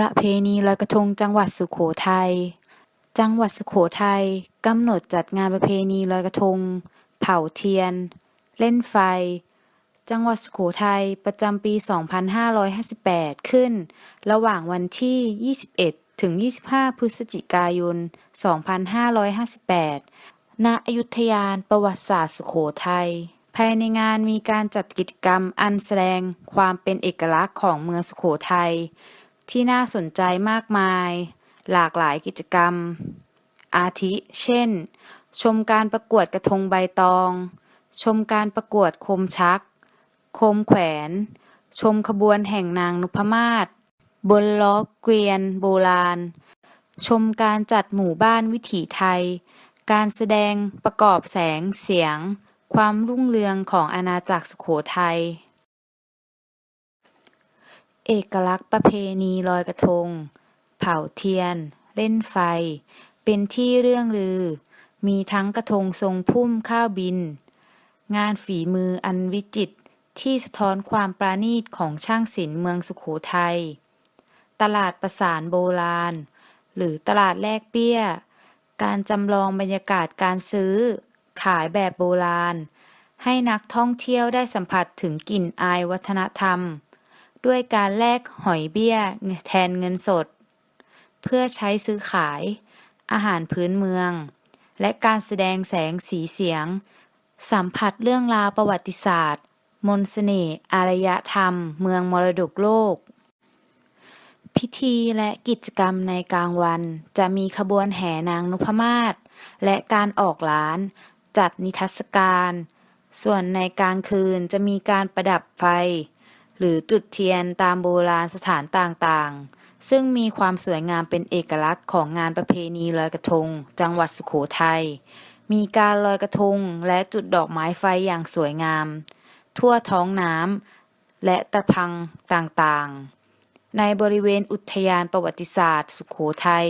ประเพณีลอยกระทงจังหวัดสุโขทัย จังหวัดสุโขทัยกำหนดจัดงานประเพณีลอยกระทง เผาเทียน เล่นไฟ จังหวัดสุโขทัยประจำปี 2558 ขึ้น ระหว่างวันที่ 21 ถึง 25 พฤศจิกายน 2558 ณ อยุธยานประวัติศาสตร์สุโขทัยภายในงานมีการจัดกิจกรรมอันแสดงความเป็นเอกลักษณ์ของเมืองสุโขทัย ที่น่าสนใจมากมาย หลากหลายกิจกรรม อาทิ เช่น ชมการประกวดกระทงใบตอง ชมการประกวดโคมชัก โคมแขวน ชมขบวนแห่งนางนุพมาศ บนล้อเกวียน โบราณ ชมการจัดหมู่บ้านวิถีไทย การแสดงประกอบแสงเสียง ความรุ่งเรืองของอาณาจักรสุโขทัย เอกลักษณ์ประเพณีลอยกระทง เผาเทียน เล่นไฟ เป็นที่เรื่องลือ มีทั้งกระทงทรงพุ่มข้าวบิน งานฝีมืออันวิจิตรที่สะท้อนความปราณีตของช่างศิลป์เมืองสุโขทัย ตลาดประสานโบราณ หรือตลาดแลกเปี้ย การจำลองบรรยากาศการซื้อ ขายแบบโบราณ ให้นักท่องเที่ยวได้สัมผัสถึงกลิ่นอายวัฒนธรรม ด้วยการแลกหอยเบี้ยแทนเงินสด เพื่อใช้ซื้อขาย อาหารพื้นเมือง และการแสดงแสงสีเสียง สัมผัสเรื่องราวประวัติศาสตร์ มนต์เสน่ห์อารยธรรม เมืองมรดกโลก พิธีและกิจกรรมในกลางวันจะมีขบวนแห่นางนพมาศและการออกร้าน จัดนิทรรศการ ส่วนในกลางคืนจะมีการประดับไฟ หรือจุดเทียนตามโบราณสถานต่างๆ ซึ่งมีความสวยงามเป็นเอกลักษณ์ของงานประเพณีลอยกระทง จังหวัดสุโขทัย มีการลอยกระทงและจุดดอกไม้ไฟอย่างสวยงาม ทั่วท้องน้ำและตะพังต่างๆ ในบริเวณอุทยานประวัติศาสตร์ สุโขทัย